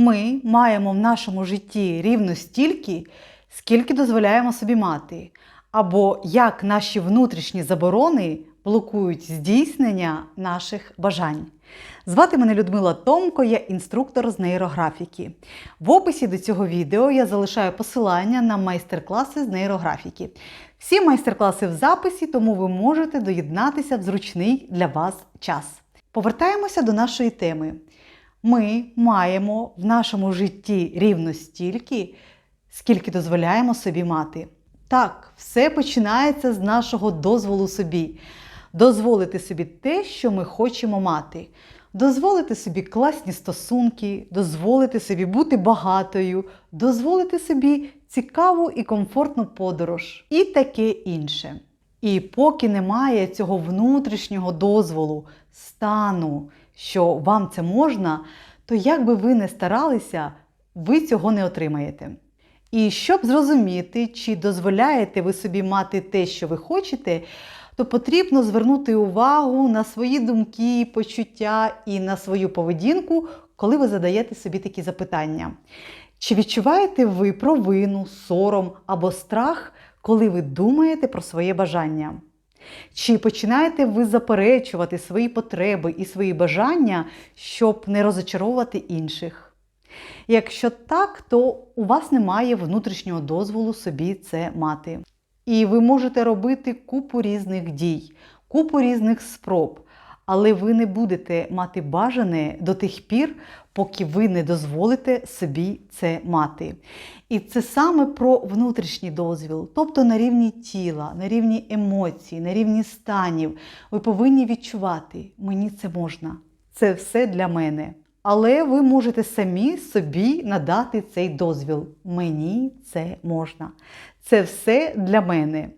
Ми маємо в нашому житті рівно стільки, скільки дозволяємо собі мати, або як наші внутрішні заборони блокують здійснення наших бажань. Звати мене Людмила Томко, я інструктор з нейрографіки. В описі до цього відео я залишаю посилання на майстер-класи з нейрографіки. Всі майстер-класи в записі, тому ви можете доєднатися в зручний для вас час. Повертаємося до нашої теми. Ми маємо в нашому житті рівно стільки, скільки дозволяємо собі мати. Так, все починається з нашого дозволу собі. Дозволити собі те, що ми хочемо мати. Дозволити собі класні стосунки, дозволити собі бути багатою, дозволити собі цікаву і комфортну подорож і таке інше. І поки немає цього внутрішнього дозволу, стану, що вам це можна, то як би ви не старалися, ви цього не отримаєте. І щоб зрозуміти, чи дозволяєте ви собі мати те, що ви хочете, то потрібно звернути увагу на свої думки, почуття і на свою поведінку, коли ви задаєте собі такі запитання. Чи відчуваєте ви провину, сором або страх, коли ви думаєте про своє бажання? Чи починаєте ви заперечувати свої потреби і свої бажання, щоб не розочаровувати інших? Якщо так, то у вас немає внутрішнього дозволу собі це мати. І ви можете робити купу різних дій, купу різних спроб, але ви не будете мати бажане до тих пір, поки ви не дозволите собі це мати. І це саме про внутрішній дозвіл, тобто на рівні тіла, на рівні емоцій, на рівні станів. Ви повинні відчувати, мені це можна, це все для мене. Але ви можете самі собі надати цей дозвіл. Мені це можна. Це все для мене.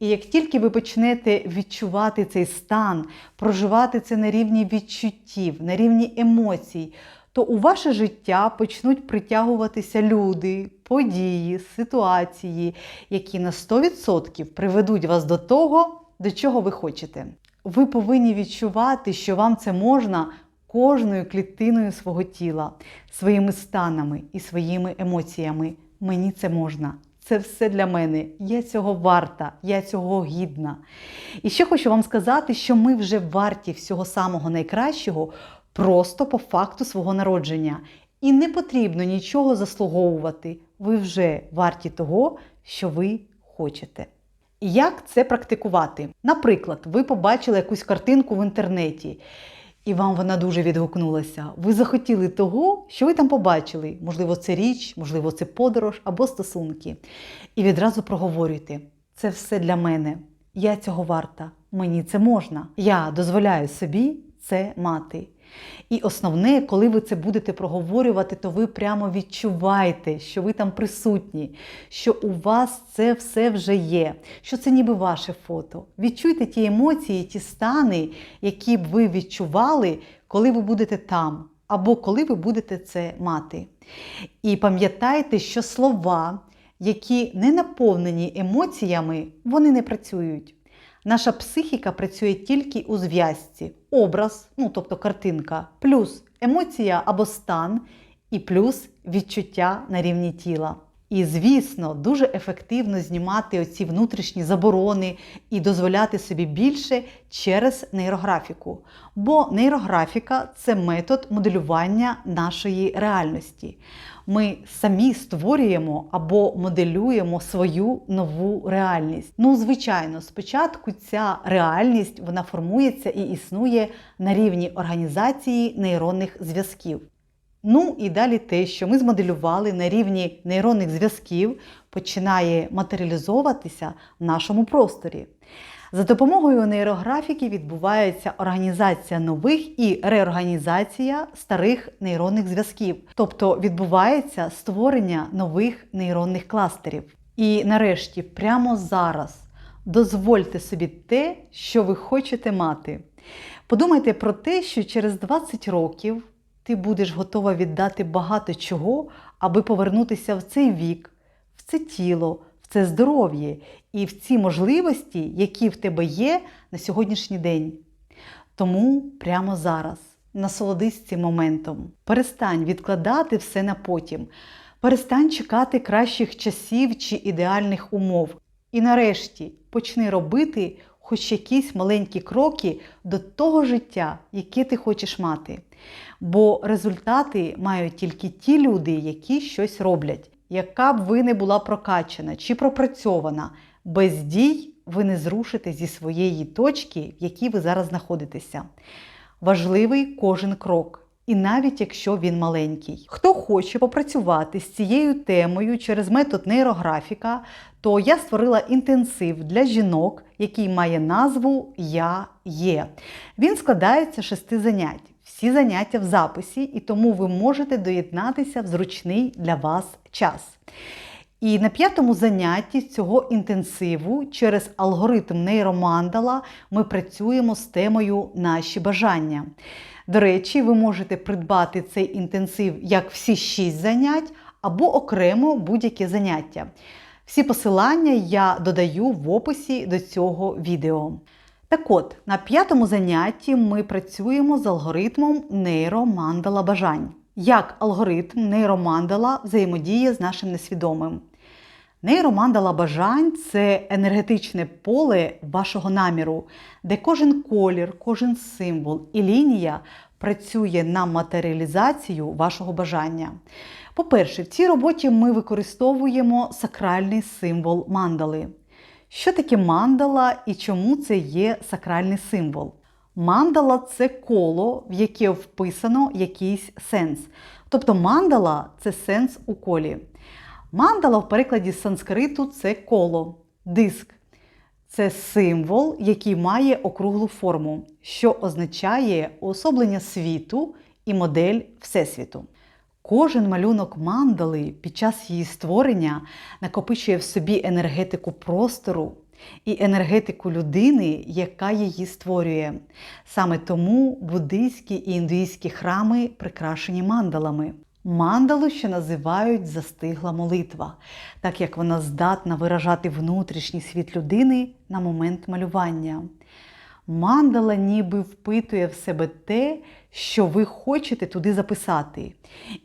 І як тільки ви почнете відчувати цей стан, проживати це на рівні відчуттів, на рівні емоцій, то у ваше життя почнуть притягуватися люди, події, ситуації, які на 100% приведуть вас до того, до чого ви хочете. Ви повинні відчувати, що вам це можна кожною клітиною свого тіла, своїми станами і своїми емоціями. Мені це можна. Це все для мене. Я цього варта, я цього гідна. І ще хочу вам сказати, що ми вже варті всього самого найкращого просто по факту свого народження. І не потрібно нічого заслуговувати. Ви вже варті того, що ви хочете. Як це практикувати? Наприклад, ви побачили якусь картинку в інтернеті. І вам вона дуже відгукнулася. Ви захотіли того, що ви там побачили. Можливо, це річ, можливо, це подорож або стосунки. І відразу проговорюйте: це все для мене. Я цього варта. Мені це можна. Я дозволяю собі це мати. І основне, коли ви це будете проговорювати, то ви прямо відчуваєте, що ви там присутні, що у вас це все вже є, що це ніби ваше фото. Відчуйте ті емоції, ті стани, які б ви відчували, коли ви будете там, або коли ви будете це мати. І пам'ятайте, що слова, які не наповнені емоціями, вони не працюють. Наша психіка працює тільки у зв'язці. Образ, ну тобто картинка, плюс емоція або стан, і плюс відчуття на рівні тіла. І, звісно, дуже ефективно знімати оці внутрішні заборони і дозволяти собі більше через нейрографіку. Бо нейрографіка це метод моделювання нашої реальності. Ми самі створюємо або моделюємо свою нову реальність. Ну, звичайно, спочатку ця реальність вона формується і існує на рівні організації нейронних зв'язків. Ну і далі те, що ми змоделювали на рівні нейронних зв'язків, починає матеріалізовуватися в нашому просторі. За допомогою нейрографіки відбувається організація нових і реорганізація старих нейронних зв'язків, тобто відбувається створення нових нейронних кластерів. І нарешті, прямо зараз, дозвольте собі те, що ви хочете мати. Подумайте про те, що через 20 років ти будеш готова віддати багато чого, аби повернутися в цей вік, в це тіло, в це здоров'я і в ці можливості, які в тебе є на сьогоднішній день. Тому прямо зараз насолодись цим моментом. Перестань відкладати все на потім. Перестань чекати кращих часів чи ідеальних умов. І нарешті почни робити хоч якісь маленькі кроки до того життя, яке ти хочеш мати. Бо результати мають тільки ті люди, які щось роблять. Яка б ви не була прокачана чи пропрацьована, без дій ви не зрушите зі своєї точки, в якій ви зараз знаходитеся. Важливий кожен крок. І навіть якщо він маленький. Хто хоче попрацювати з цією темою через метод нейрографіка, то я створила інтенсив для жінок, який має назву Я є. Він складається з шести занять. Всі заняття в записі, і тому ви можете доєднатися в зручний для вас час. І на п'ятому занятті цього інтенсиву через алгоритм нейромандала ми працюємо з темою Наші бажання. До речі, ви можете придбати цей інтенсив як всі шість занять або окремо будь-яке заняття. Всі посилання я додаю в описі до цього відео. Так от, на п'ятому занятті ми працюємо з алгоритмом нейромандала бажань. Як алгоритм нейромандала взаємодіє з нашим несвідомим. Нейромандала бажань це енергетичне поле вашого наміру, де кожен колір, кожен символ і лінія працює на матеріалізацію вашого бажання. По-перше, в цій роботі ми використовуємо сакральний символ мандали. Що таке мандала і чому це є сакральний символ? Мандала це коло, в яке вписано якийсь сенс. Тобто мандала це сенс у колі. Мандала в перекладі з санскриту це коло, диск. Це символ, який має округлу форму, що означає уособлення світу і модель Всесвіту. Кожен малюнок мандали під час її створення накопичує в собі енергетику простору і енергетику людини, яка її створює. Саме тому буддийські і індуїзькі храми прикрашені мандалами. Мандалу ще називають застигла молитва, так як вона здатна виражати внутрішній світ людини на момент малювання. Мандала ніби впитує в себе те, що ви хочете туди записати.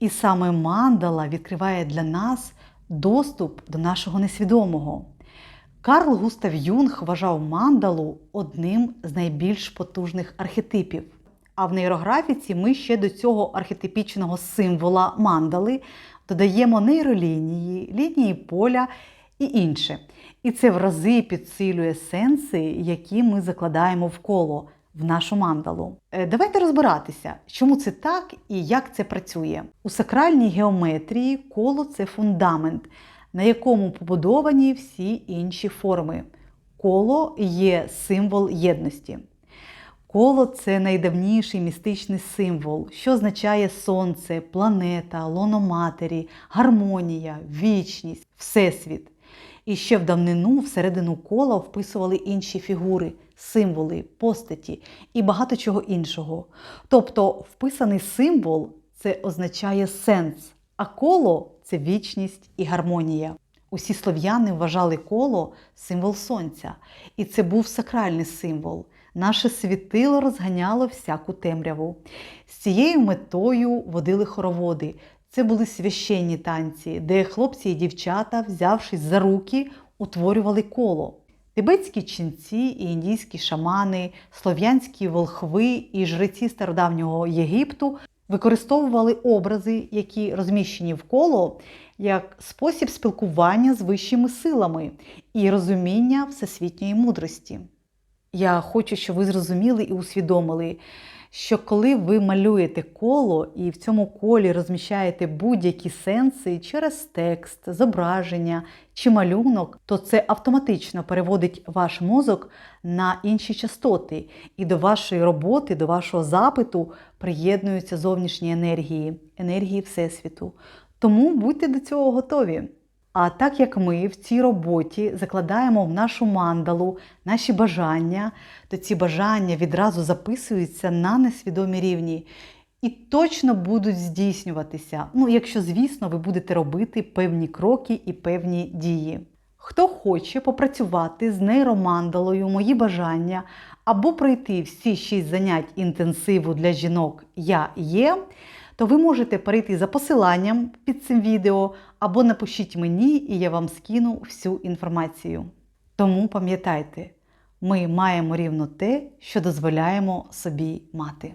І саме мандала відкриває для нас доступ до нашого несвідомого. Карл Густав Юнг вважав мандалу одним з найбільш потужних архетипів. А в нейрографіці ми ще до цього архетипічного символа мандали додаємо нейролінії, лінії поля і інше. І це в рази підсилює сенси, які ми закладаємо в коло в нашу мандалу. Е, Давайте розбиратися, чому це так і як це працює. У сакральній геометрії коло це фундамент, на якому побудовані всі інші форми. Коло є символ єдності. Коло це найдавніший містичний символ, що означає сонце, планета, лоно матері, гармонія, вічність, всесвіт. І ще в давнину всередину кола вписували інші фігури, символи, постаті і багато чого іншого. Тобто вписаний символ це означає сенс, а коло це вічність і гармонія. Усі слов'яни вважали коло символ сонця, і це був сакральний символ. Наше світило розганяло всяку темряву. З цією метою водили хороводи. Це були священні танці, де хлопці і дівчата, взявшись за руки, утворювали коло. Тибетські ченці і індійські шамани, слов'янські волхви і жреці стародавнього Єгипту використовували образи, які розміщені в коло, як спосіб спілкування з вищими силами і розуміння всесвітньої мудрості. Я хочу, щоб ви зрозуміли і усвідомили, що коли ви малюєте коло і в цьому колі розміщаєте будь-які сенси через текст, зображення чи малюнок, то це автоматично переводить ваш мозок на інші частоти, і до вашої роботи, до вашого запиту приєднуються зовнішні енергії, енергії Всесвіту. Тому будьте до цього готові. А так як ми в цій роботі закладаємо в нашу мандалу наші бажання, то ці бажання відразу записуються на несвідомі рівні і точно будуть здійснюватися. Ну, якщо, звісно, ви будете робити певні кроки і певні дії. Хто хоче попрацювати з нейромандалою мої бажання або пройти всі 6 занять інтенсиву для жінок Я є, то ви можете перейти за посиланням під цим відео або напишіть мені, і я вам скину всю інформацію. Тому пам'ятайте, ми маємо рівно те, що дозволяємо собі мати.